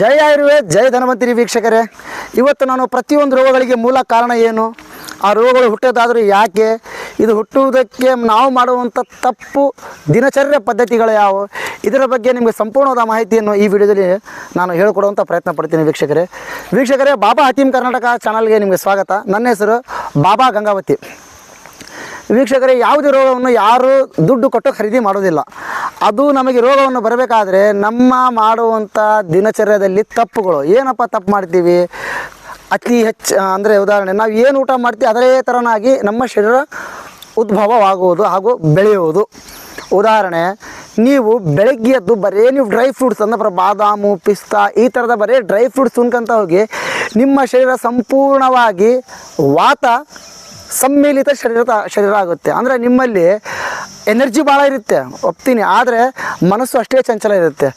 ಜೈ ಆಯುರ್ವೇದ್ ಜೈ ಧನವಂತರಿ ವೀಕ್ಷಕರೇ. ಇವತ್ತು ನಾನು ಪ್ರತಿಯೊಂದು ರೋಗಗಳಿಗೆ ಮೂಲ ಕಾರಣ ಏನು? ಆ ರೋಗಗಳು ಹುಟ್ಟೋದಾದರೂ ಯಾಕೆ? ಇದು ಹುಟ್ಟುವುದಕ್ಕೆ ನಾವು ಮಾಡುವಂಥ ತಪ್ಪು ದಿನಚರ್ಯ ಪದ್ಧತಿಗಳು ಯಾವುವು ಇದರ ಬಗ್ಗೆ ನಿಮಗೆ ಸಂಪೂರ್ಣವಾದ ಮಾಹಿತಿಯನ್ನು ಈ ವಿಡಿಯೋದಲ್ಲಿ ನಾನು ಹೇಳಿಕೊಡುವಂಥ ಪ್ರಯತ್ನ ಪಡ್ತೀನಿ ವೀಕ್ಷಕರೇ. ವೀಕ್ಷಕರೇ, ಬಾಬಾ ಹತೀಮ್ ಕರ್ನಾಟಕ ಚಾನಲ್ಗೆ ನಿಮಗೆ ಸ್ವಾಗತ. ನನ್ನ ಹೆಸರು ಬಾಬಾ ಗಂಗಾವತಿ. ವೀಕ್ಷಕರೇ, ಯಾವುದೇ ರೋಗವನ್ನು ಯಾರು ದುಡ್ಡು ಕೊಟ್ಟು ಖರೀದಿ ಮಾಡೋದಿಲ್ಲ. ಅದು ನಮಗೆ ರೋಗವನ್ನು ಬರಬೇಕಾದ್ರೆ ನಮ್ಮ ಮಾಡುವಂಥ ದಿನಚರ್ಯದಲ್ಲಿ ತಪ್ಪುಗಳು. ಏನಪ್ಪ ತಪ್ಪು ಮಾಡ್ತೀವಿ? ಅತಿ ಹೆಚ್ಚು ಅಂದರೆ ಉದಾಹರಣೆ, ನಾವು ಏನು ಊಟ ಮಾಡ್ತೀವಿ ಅದೇ ಥರನಾಗಿ ನಮ್ಮ ಶರೀರ ಉದ್ಭವವಾಗುವುದು ಹಾಗೂ ಬೆಳೆಯುವುದು. ಉದಾಹರಣೆ, ನೀವು ಬೆಳಗ್ಗೆ ಎದ್ದು ಬರೀ ನೀವು ಡ್ರೈ ಫ್ರೂಟ್ಸ್ ಅಂದ್ರೆ ಬಾದಾಮು, ಪಿಸ್ತಾ, ಈ ಥರದ ಬರೀ ಡ್ರೈ ಫ್ರೂಟ್ಸ್ ಉಣ್ಕೊಂತ ಹೋಗಿ ನಿಮ್ಮ ಶರೀರ ಸಂಪೂರ್ಣವಾಗಿ ವಾತ ಸಮ್ಮಿಲಿತ ಶರೀರ ಶರೀರ ಆಗುತ್ತೆ. ಅಂದರೆ ನಿಮ್ಮಲ್ಲಿ ಎನರ್ಜಿ ಭಾಳ ಇರುತ್ತೆ, ಒಪ್ತೀನಿ. ಆದರೆ ಮನಸ್ಸು ಅಷ್ಟೇ ಚಂಚಲ ಇರುತ್ತೆ.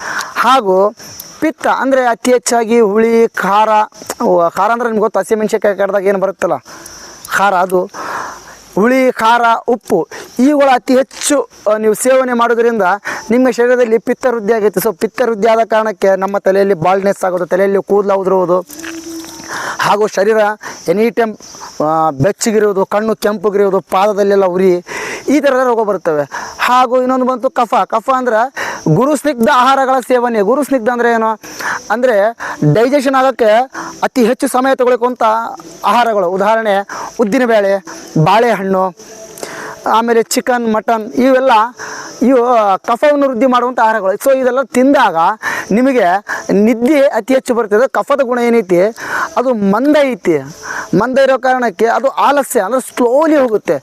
ಹಾಗೂ ಪಿತ್ತ ಅಂದರೆ ಅತಿ ಹೆಚ್ಚಾಗಿ ಹುಳಿ, ಖಾರ ಖಾರ ಅಂದರೆ ನಿಮ್ಗೆ ಗೊತ್ತು, ಹಸಿಮೆಣ್ಸಿನ್ಕಾಯಿ ಕಡ್ದಾಗ ಏನು ಬರುತ್ತಲ್ಲ? ಖಾರ ಅದು. ಹುಳಿ, ಖಾರ, ಉಪ್ಪು, ಇವುಗಳು ಅತಿ ಹೆಚ್ಚು ನೀವು ಸೇವನೆ ಮಾಡೋದ್ರಿಂದ ನಿಮ್ಮ ಶರೀರದಲ್ಲಿ ಪಿತ್ತ ವೃದ್ಧಿ ಆಗುತ್ತೆ ಸೊ ಪಿತ್ತ ವೃದ್ಧಿ ಆದ ಕಾರಣಕ್ಕೆ ನಮ್ಮ ತಲೆಯಲ್ಲಿ ಬಾಲ್ನೆಸ್ ಆಗೋದು, ತಲೆಯಲ್ಲಿ ಕೂದಲು ಉದುರುವುದು, ಹಾಗೂ ಶರೀರ ಎನಿ ಟೈಮ್ ಬೆಚ್ಚಗಿರುವುದು, ಕಣ್ಣು ಕೆಂಪುಗಿರುವುದು, ಪಾದದಲ್ಲೆಲ್ಲ ಉರಿ ಈ ಥರದ ರೋಗ ಬರ್ತವೆ ಹಾಗೂ ಇನ್ನೊಂದು ಬಂತು ಕಫ. ಕಫ ಅಂದ್ರೆ ಗುರುಸ್ನಿಗ್ಧ ಆಹಾರಗಳ ಸೇವನೆ. ಗುರುಸ್ನಿಗ್ಧ ಅಂದರೆ ಏನು? ಅಂದರೆ ಡೈಜೆಷನ್ ಆಗೋಕ್ಕೆ ಅತಿ ಹೆಚ್ಚು ಸಮಯ ತಗೊಳ್ಕೊಂಥ ಆಹಾರಗಳು. ಉದಾಹರಣೆ, ಉದ್ದಿನಬೇಳೆ, ಬಾಳೆಹಣ್ಣು, ಆಮೇಲೆ ಚಿಕನ್ ಮಟನ್ ಇವೆಲ್ಲ ಇವು ಕಫವನ್ನು ವೃದ್ಧಿ ಮಾಡುವಂಥ ಆಹಾರಗಳು. ಸೊ ಇದೆಲ್ಲ ತಿಂದಾಗ ನಿಮಗೆ ನಿದ್ದೆ ಅತಿ ಹೆಚ್ಚು ಬರ್ತದೆ ಕಫದ ಗುಣ ಏನೈತಿ? ಅದು ಮಂದ ಐತಿ. ಮಂದ ಇರೋ ಕಾರಣಕ್ಕೆ ಅದು ಆಲಸ್ಯ, ಅಂದರೆ ಸ್ಲೋಲಿ ಹೋಗುತ್ತೆ.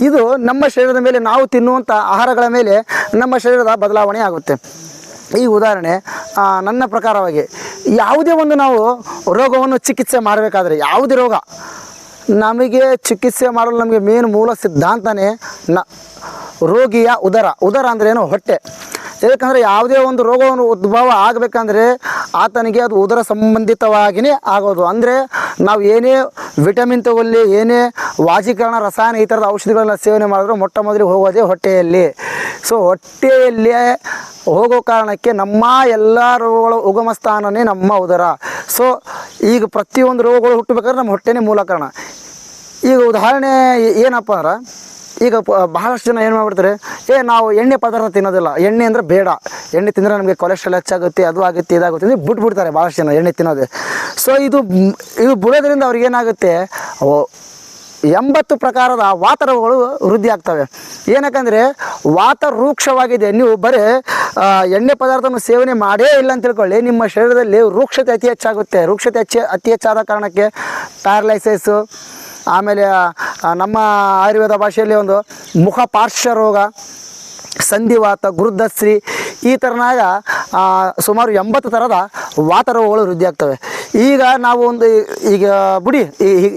ಇದು ನಮ್ಮ ಶರೀರದ ಮೇಲೆ ನಾವು ತಿನ್ನುವಂಥ ಆಹಾರಗಳ ಮೇಲೆ ನಮ್ಮ ಶರೀರದ ಬದಲಾವಣೆ ಆಗುತ್ತೆ. ಈ ಉದಾಹರಣೆ ನನ್ನ ಪ್ರಕಾರವಾಗಿ ಯಾವುದೇ ಒಂದು ನಾವು ರೋಗವನ್ನು ಚಿಕಿತ್ಸೆ ಮಾಡಬೇಕಾದ್ರೆ, ಯಾವುದೇ ರೋಗ ನಮಗೆ ಚಿಕಿತ್ಸೆ ಮಾಡಲು ನಮಗೆ ಮೇನ್ ಮೂಲ ಸಿದ್ಧಾಂತನೇ ನ, ರೋಗಿಯ ಉದರ. ಉದರ ಅಂದ್ರೆ ಏನು? ಹೊಟ್ಟೆ. ಯಾಕಂದರೆ ಯಾವುದೇ ಒಂದು ರೋಗವನ್ನು ಉದ್ಭವ ಆಗಬೇಕಂದ್ರೆ ಆತನಿಗೆ ಅದು ಉದರ ಸಂಬಂಧಿತವಾಗಿಯೇ ಆಗೋದು. ಅಂದರೆ ನಾವು ಏನೇ ವಿಟಮಿನ್ ತಗೊಳ್ಳಿ, ಏನೇ ವಾಜೀಕರಣ, ರಸಾಯನ ಈ ಥರದ ಔಷಧಿಗಳನ್ನ ಸೇವನೆ ಮಾಡಿದ್ರು ಮೊಟ್ಟ ಮೊದಲು ಹೋಗೋದೇ ಹೊಟ್ಟೆಯಲ್ಲಿ. ಸೊ ಹೊಟ್ಟೆಯಲ್ಲಿ ಹೋಗೋ ಕಾರಣಕ್ಕೆ ನಮ್ಮ ಎಲ್ಲ ರೋಗಗಳ ಉಗಮ ಸ್ಥಾನನೇ ನಮ್ಮ ಉದರ. ಸೊ ಈಗ ಪ್ರತಿಯೊಂದು ರೋಗಗಳು ಹುಟ್ಟಬೇಕಾದ್ರೆ ನಮ್ಮ ಹೊಟ್ಟೆನೇ ಮೂಲ ಕಾರಣ ಈಗ ಉದಾಹರಣೆ ಏನಪ್ಪ ಅಂದ್ರೆ, ಈಗ ಬಹಳಷ್ಟು ಜನ ಏನು ಮಾಡ್ಬಿಡ್ತಾರೆ, ಏ, ನಾವು ಎಣ್ಣೆ ಪದಾರ್ಥ ತಿನ್ನೋದಿಲ್ಲ. ಎಣ್ಣೆ ಅಂದರೆ ಬೇಡ. ಎಣ್ಣೆ ತಿಂದರೆ ನಮಗೆ ಕೊಲೆಸ್ಟ್ರಾಲ್ ಹೆಚ್ಚಾಗುತ್ತೆ, ಅದು ಆಗುತ್ತೆ, ಇದಾಗುತ್ತೆ ಅಂದರೆ ಬಿಟ್ಬಿಡ್ತಾರೆ ಭಾಳಷ್ಟು ಜನ ಎಣ್ಣೆ ತಿನ್ನೋದು. ಸೊ ಇದು ಇದು ಬುಡೋದ್ರಿಂದ ಅವ್ರಿಗೆ ಏನಾಗುತ್ತೆ? ಓ- ಎಂಬತ್ತು ಪ್ರಕಾರದ ವಾತ ರೋಗಗಳು ವೃದ್ಧಿ ಆಗ್ತವೆ. ಏನಕ್ಕಂದರೆ ವಾತ ರೂಕ್ಷವಾಗಿದೆ ನೀವು ಬರೀ ಎಣ್ಣೆ ಪದಾರ್ಥವನ್ನು ಸೇವನೆ ಮಾಡೇ ಇಲ್ಲ ಅಂತ ತಿಳ್ಕೊಳ್ಳಿ. ನಿಮ್ಮ ಶರೀರದಲ್ಲಿ ವೃಕ್ಷತೆ ಅತಿ ಹೆಚ್ಚಾಗುತ್ತೆ. ವೃಕ್ಷತೆ ಹೆಚ್ಚು ಅತಿ ಹೆಚ್ಚಾದ ಕಾರಣಕ್ಕೆ ಪ್ಯಾರಲೈಸಿಸು ಆಮೇಲೆ ನಮ್ಮ ಆಯುರ್ವೇದ ಭಾಷೆಯಲ್ಲಿ ಒಂದು ಮುಖ ಪಾರ್ಶ್ವ ರೋಗ, ಸಂಧಿವಾತ ಗುರುದಶ್ರೀ ಈ ಥರನಾಗ ಸುಮಾರು ಎಂಬತ್ತು ಥರದ ವಾತರೋಗಗಳು ವೃದ್ಧಿ ಆಗ್ತವೆ. ಈಗ ನಾವು ಒಂದು ಈಗ ಬಿಡಿ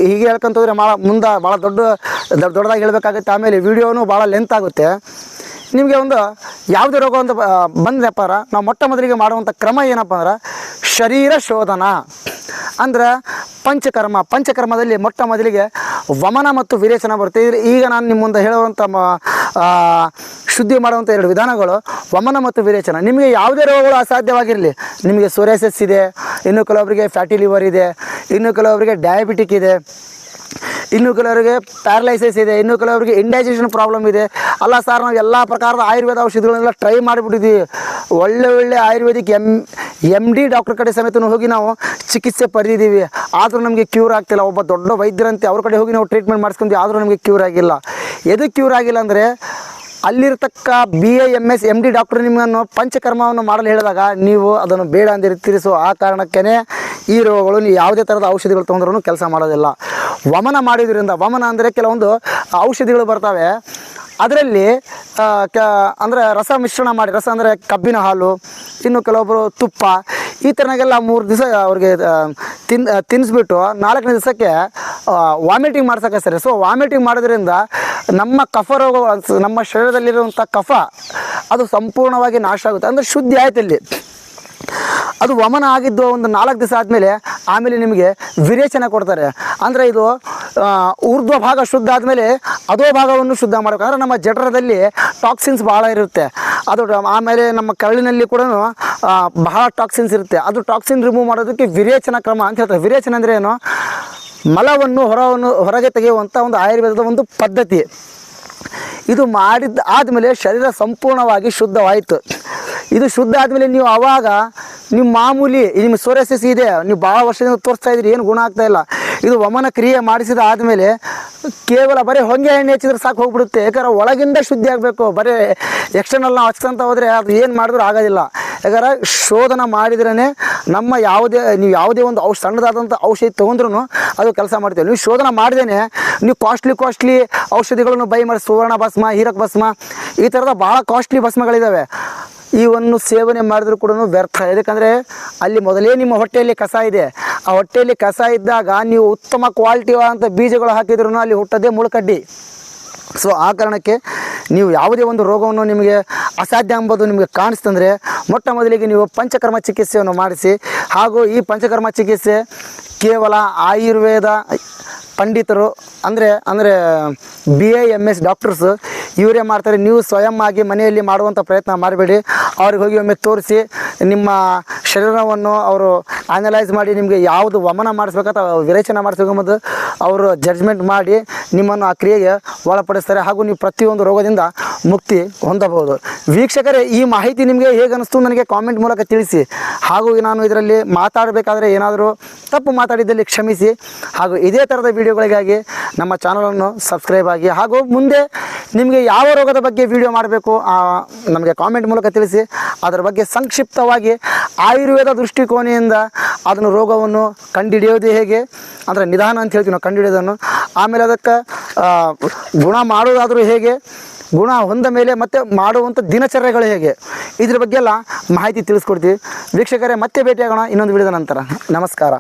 ಹೀಗೆ ಹೇಳ್ಕೊಂತಂದ್ರೆ ಭಾಳ ಮುಂದೆ ಭಾಳ ದೊಡ್ಡ ದೊಡ್ಡ ದೊಡ್ಡದಾಗಿ ಹೇಳಬೇಕಾಗುತ್ತೆ. ಆಮೇಲೆ ವಿಡಿಯೋನು ಭಾಳ ಲೆಂತ್ ಆಗುತ್ತೆ. ನಿಮಗೆ ಒಂದು ಯಾವುದೇ ರೋಗ ಒಂದು ಬಂದ್ರಪ್ಪ ಅಂದ್ರೆ ನಾವು ಮೊಟ್ಟ ಮೊದಲಿಗೆ ಮಾಡುವಂಥ ಕ್ರಮ ಏನಪ್ಪ ಅಂದ್ರೆ ಶರೀರ ಶೋಧನ. ಅಂದ್ರೆ ಪಂಚಕರ್ಮ. ಪಂಚಕರ್ಮದಲ್ಲಿ ಮೊಟ್ಟ ಮೊದಲಿಗೆ ವಮನ ಮತ್ತು ವಿರೇಚನ ಬರುತ್ತೆ. ಇದ್ರೆ ಈಗ ನಾನು ನಿಮ್ಮ ಮುಂದೆ ಹೇಳುವಂಥ ಶುದ್ಧಿ ಮಾಡುವಂಥ ಎರಡು ವಿಧಾನಗಳು, ವಮನ ಮತ್ತು ವಿರೇಚನ. ನಿಮಗೆ ಯಾವುದೇ ರೋಗಗಳು ಅಸಾಧ್ಯವಾಗಿರಲಿ, ನಿಮಗೆ ಸೋರಿಯಾಸಿಸ್ ಇದೆ ಇನ್ನು ಕೆಲವೊಬ್ಬರಿಗೆ ಫ್ಯಾಟಿ ಲಿವರ್ ಇದೆ, ಇನ್ನು ಕೆಲವೊಬ್ಬರಿಗೆ ಡಯಾಬಿಟಿಕ್ ಇದೆ, ಇನ್ನು ಕೆಲವರಿಗೆ ಪ್ಯಾರಲೈಸಿಸ್ ಇದೆ, ಇನ್ನು ಕೆಲವರಿಗೆ ಇಂಡೈಜೆಷನ್ ಪ್ರಾಬ್ಲಮ್ ಇದೆ. ಅಲ್ಲ ಸರ್ ನಾವು ಎಲ್ಲ ಪ್ರಕಾರದ ಆಯುರ್ವೇದ ಔಷಧಿಗಳನ್ನೆಲ್ಲ ಟ್ರೈ ಮಾಡಿಬಿಟ್ಟಿದ್ದೀವಿ ಒಳ್ಳೆ ಒಳ್ಳೆ Ayurvedic M M D doctor ಕಡೆ ಸಮೇತ ಹೋಗಿ ನಾವು ಚಿಕಿತ್ಸೆ ಪಡೆದಿದ್ದೀವಿ ಆದರೂ ನಮಗೆ ಕ್ಯೂರ್ ಆಗ್ತಿಲ್ಲ. ಒಬ್ಬ ದೊಡ್ಡ ವೈದ್ಯರಂತೆ ಅವ್ರ ಕಡೆ ಹೋಗಿ ನಾವು ಟ್ರೀಟ್ಮೆಂಟ್ ಮಾಡಿಸ್ಕೊಂಡು ಆದರೂ ನಮಗೆ ಕ್ಯೂರ್ ಆಗಿಲ್ಲ. ಎದಕ್ಕೆ ಕ್ಯೂರ್ ಆಗಿಲ್ಲ ಅಂದರೆ ಅಲ್ಲಿರ್ತಕ್ಕ B A M S M D doctor ನಿಮ್ಮನ್ನು ಪಂಚಕರ್ಮವನ್ನು ಮಾಡಲು ಹೇಳಿದಾಗ ನೀವು ಅದನ್ನು ಬೇಡ ಅಂದಿರ್ತೀರಿ ಸೊ ಆ ಕಾರಣಕ್ಕೇ ಈ ರೋಗಗಳು ನೀವು ಯಾವುದೇ ಥರದ ಔಷಧಿಗಳು ತೊಗೊಂಡ್ರೂ ಕೆಲಸ ಮಾಡೋದಿಲ್ಲ. ವಮನ ಮಾಡಿದ್ರಿಂದ, ವಮನ ಅಂದರೆ ಕೆಲವೊಂದು ಔಷಧಿಗಳು ಬರ್ತವೆ. ಅದರಲ್ಲಿ ಕ, ಅಂದರೆ ರಸ ಮಿಶ್ರಣ ಮಾಡಿ, ರಸ ಅಂದರೆ ಕಬ್ಬಿನ ಹಾಲು, ಇನ್ನು ಕೆಲವೊಬ್ಬರು ತುಪ್ಪ, ಈ ಥರನಾಗೆಲ್ಲ ಮೂರು ದಿವಸ ಅವ್ರಿಗೆ ತಿನ್ ತಿನ್ನಿಸ್ಬಿಟ್ಟು ನಾಲ್ಕನೇ ದಿವಸಕ್ಕೆ ವಾಮಿಟಿಂಗ್ ಮಾಡ್ಸೋಕೆ ಸರಿ. ಸೊ ವಾಮಿಟಿಂಗ್ ಮಾಡೋದ್ರಿಂದ ನಮ್ಮ ಕಫ ರೋಗ ನಮ್ಮ ಶರೀರದಲ್ಲಿರುವಂಥ ಕಫ, ಅದು ಸಂಪೂರ್ಣವಾಗಿ ನಾಶ ಆಗುತ್ತೆ. ಅಂದರೆ ಶುದ್ಧಿ ಆಯ್ತು ಇಲ್ಲಿ. ಅದು ವಮನ ಆಗಿದ್ದು ಒಂದು ನಾಲ್ಕು ದಿವಸ ಆದಮೇಲೆ ಆಮೇಲೆ ನಿಮಗೆ ವಿರೇಚನ ಕೊಡ್ತಾರೆ. ಅಂದರೆ ಇದು ಊರ್ಧ್ವ ಭಾಗ ಶುದ್ಧ ಆದಮೇಲೆ ಅದೋ ಭಾಗವನ್ನು ಶುದ್ಧ ಮಾಡಬೇಕು. ಅಂದರೆ ನಮ್ಮ ಜಠರದಲ್ಲಿ ಟಾಕ್ಸಿನ್ಸ್ ಭಾಳ ಇರುತ್ತೆ. ಅದು, ಆಮೇಲೆ ನಮ್ಮ ಕರಳಿನಲ್ಲಿ ಕೂಡ ಬಹಳ ಟಾಕ್ಸಿನ್ಸ್ ಇರುತ್ತೆ. ಅದು ಟಾಕ್ಸಿನ್ ರಿಮೂವ್ ಮಾಡೋದಕ್ಕೆ ವಿರೇಚನ ಕ್ರಮ ಅಂತ ಹೇಳ್ತಾರೆ. ವಿರೇಚನ ಅಂದರೆ ಏನು? ಮಲವನ್ನು ಹೊರವನ್ನು ಹೊರಗೆ ತೆಗೆಯುವಂಥ ಒಂದು ಆಯುರ್ವೇದದ ಒಂದು ಪದ್ಧತಿ. ಇದು ಮಾಡಿದ ಆದಮೇಲೆ ಶರೀರ ಸಂಪೂರ್ಣವಾಗಿ ಶುದ್ಧವಾಯಿತು. ಇದು ಶುದ್ಧ ಆದಮೇಲೆ ನೀವು ಆವಾಗ ನಿಮ್ಮ ಮಾಮೂಲಿ ನಿಮ್ಮ ಸೋರೆಸಸ್ ಇದೆ, ನೀವು ಭಾಳ ವರ್ಷದಿಂದ ತೋರಿಸ್ತಾ ಇದ್ರಿ ಏನು ಗುಣ ಆಗ್ತಾ ಇಲ್ಲ. ಇದು ವಮನ ಕ್ರಿಯೆ ಮಾಡಿಸಿದ ಆದಮೇಲೆ ಕೇವಲ ಬರೀ ಹೊಂಗೆ ಎಣ್ಣೆ ಹಚ್ಚಿದ್ರೆ ಸಾಕು ಹೋಗ್ಬಿಡುತ್ತೆ. ಯಾಕಂದ್ರೆ ಒಳಗಿಂದ ಶುದ್ಧಿ ಆಗಬೇಕು. ಬರೀ ಎಕ್ಸ್ಟರ್ನಲ್ ನಾವು ಹಚ್ಕೊಂತ ಹೋದ್ರೆ ಅದು ಏನು ಮಾಡಿದ್ರು ಆಗೋದಿಲ್ಲ. ಯಾಕಂದ್ರೆ ಶೋಧನ ಮಾಡಿದ್ರೇ ನಮ್ಮ ಯಾವುದೇ, ನೀವು ಯಾವುದೇ ಒಂದು ಔಷಧ ಸಣ್ಣದಾದಂಥ ಔಷಧಿ ತೊಗೊಂಡ್ರು ಅದು ಕೆಲಸ ಮಾಡ್ತೇವೆ ನೀವು ಶೋಧನ ಮಾಡಿದೇನೆ ನೀವು ಕಾಸ್ಟ್ಲಿ ಕಾಸ್ಟ್ಲಿ ಔಷಧಿಗಳನ್ನು ಬೈ ಮಾಡಿ ಸುವರ್ಣ ಭಸ್ಮ, ಹೀರಕ್ ಭಸ್ಮ, ಈ ಥರದ ಭಾಳ ಕಾಸ್ಟ್ಲಿ ಭಸ್ಮಗಳಿದ್ದಾವೆ ಇವನ್ನು ಸೇವನೆ ಮಾಡಿದ್ರು ಕೂಡ ವ್ಯರ್ಥ. ಯಾಕಂದರೆ ಅಲ್ಲಿ ಮೊದಲೇ ನಿಮ್ಮ ಹೊಟ್ಟೆಯಲ್ಲಿ ಕಸ ಇದೆ. ಆ ಹೊಟ್ಟೆಯಲ್ಲಿ ಕಸ ಇದ್ದಾಗ ನೀವು ಉತ್ತಮ ಕ್ವಾಲಿಟಿ ಅಂತ ಬೀಜಗಳು ಹಾಕಿದ್ರು ಅಲ್ಲಿ ಹುಟ್ಟದೇ ಮುಳ್ಕಡ್ಡಿ. ಸೊ ಆ ಕಾರಣಕ್ಕೆ ನೀವು ಯಾವುದೇ ಒಂದು ರೋಗವನ್ನು ನಿಮಗೆ ಅಸಾಧ್ಯ ಎಂಬುದು ನಿಮಗೆ ಕಾಣಿಸ್ತಂದರೆ ಮೊಟ್ಟ ಮೊದಲಿಗೆ ನೀವು ಪಂಚಕರ್ಮ ಚಿಕಿತ್ಸೆಯನ್ನು ಮಾಡಿಸಿ ಹಾಗೂ ಈ ಪಂಚಕರ್ಮ ಚಿಕಿತ್ಸೆ ಕೇವಲ ಆಯುರ್ವೇದ ಪಂಡಿತರು, ಅಂದರೆ ಅಂದರೆ B A M S doctors ಇವರೇ ಮಾಡ್ತಾರೆ. ನೀವು ಸ್ವಯಂ ಆಗಿ ಮನೆಯಲ್ಲಿ ಮಾಡುವಂಥ ಪ್ರಯತ್ನ ಮಾಡಬೇಡಿ. ಅವ್ರಿಗೆ ಹೋಗಿ ಒಮ್ಮೆ ತೋರಿಸಿ ನಿಮ್ಮ ಶರೀರವನ್ನು ಅವರು ಅನಲೈಸ್ ಮಾಡಿ ನಿಮಗೆ ಯಾವುದು ವಮನ ಮಾಡಿಸ್ಬೇಕಂತ ವಿರೇಚನೆ ಮಾಡಿಸ್ಬೇಕಂಬುದು ಅವರು ಜಡ್ಜ್ಮೆಂಟ್ ಮಾಡಿ ನಿಮ್ಮನ್ನು ಆ ಕ್ರಿಯೆಗೆ ಒಳಪಡಿಸ್ತಾರೆ ಹಾಗೂ ನೀವು ಪ್ರತಿಯೊಂದು ರೋಗದಿಂದ ಮುಕ್ತಿ ಹೊಂದಬಹುದು. ವೀಕ್ಷಕರೇ, ಈ ಮಾಹಿತಿ ನಿಮಗೆ ಹೇಗೆ ಅನಿಸ್ತು ನನಗೆ ಕಾಮೆಂಟ್ ಮೂಲಕ ತಿಳಿಸಿ. ಹಾಗೂ ನಾನು ಇದರಲ್ಲಿ ಮಾತಾಡಬೇಕಾದ್ರೆ ಏನಾದರೂ ತಪ್ಪು ಮಾತಾಡಿದ್ದಲ್ಲಿ ಕ್ಷಮಿಸಿ. ಹಾಗೂ ಇದೇ ಥರದ ವಿಡಿಯೋಗಳಿಗಾಗಿ ನಮ್ಮ ಚಾನಲನ್ನು ಸಬ್ಸ್ಕ್ರೈಬ್ ಆಗಿ. ಹಾಗೂ ಮುಂದೆ ನಿಮಗೆ ಯಾವ ರೋಗದ ಬಗ್ಗೆ ವಿಡಿಯೋ ಮಾಡಬೇಕು ನಮಗೆ ಕಾಮೆಂಟ್ ಮೂಲಕ ತಿಳಿಸಿ. ಅದರ ಬಗ್ಗೆ ಸಂಕ್ಷಿಪ್ತವಾಗಿ ಆಯುರ್ವೇದ ದೃಷ್ಟಿಕೋನೆಯಿಂದ ಅದನ್ನು ರೋಗವನ್ನು ಕಂಡುಹಿಡಿಯೋದು ಹೇಗೆ? ಅಂದರೆ ನಿಧಾನ ಅಂತ ಹೇಳ್ತೀವಿ ನಾವು ಕಂಡುಹಿಡಿಯೋದನ್ನು ಆಮೇಲೆ ಅದಕ್ಕೆ ಗುಣ ಮಾಡೋದಾದರೂ ಹೇಗೆ? ಗುಣ ಹೊಂದ ಮೇಲೆ ಮತ್ತೆ ಮಾಡುವಂಥ ದಿನಚರ್ಯಗಳು ಹೇಗೆ? ಇದ್ರ ಬಗ್ಗೆ ಎಲ್ಲ ಮಾಹಿತಿ ತಿಳಿಸ್ಕೊಡ್ತೀವಿ. ವೀಕ್ಷಕರೇ, ಮತ್ತೆ ಭೇಟಿಯಾಗೋಣ ಇನ್ನೊಂದು ವಿಡಿಯೋದ ನಂತರ. ನಮಸ್ಕಾರ.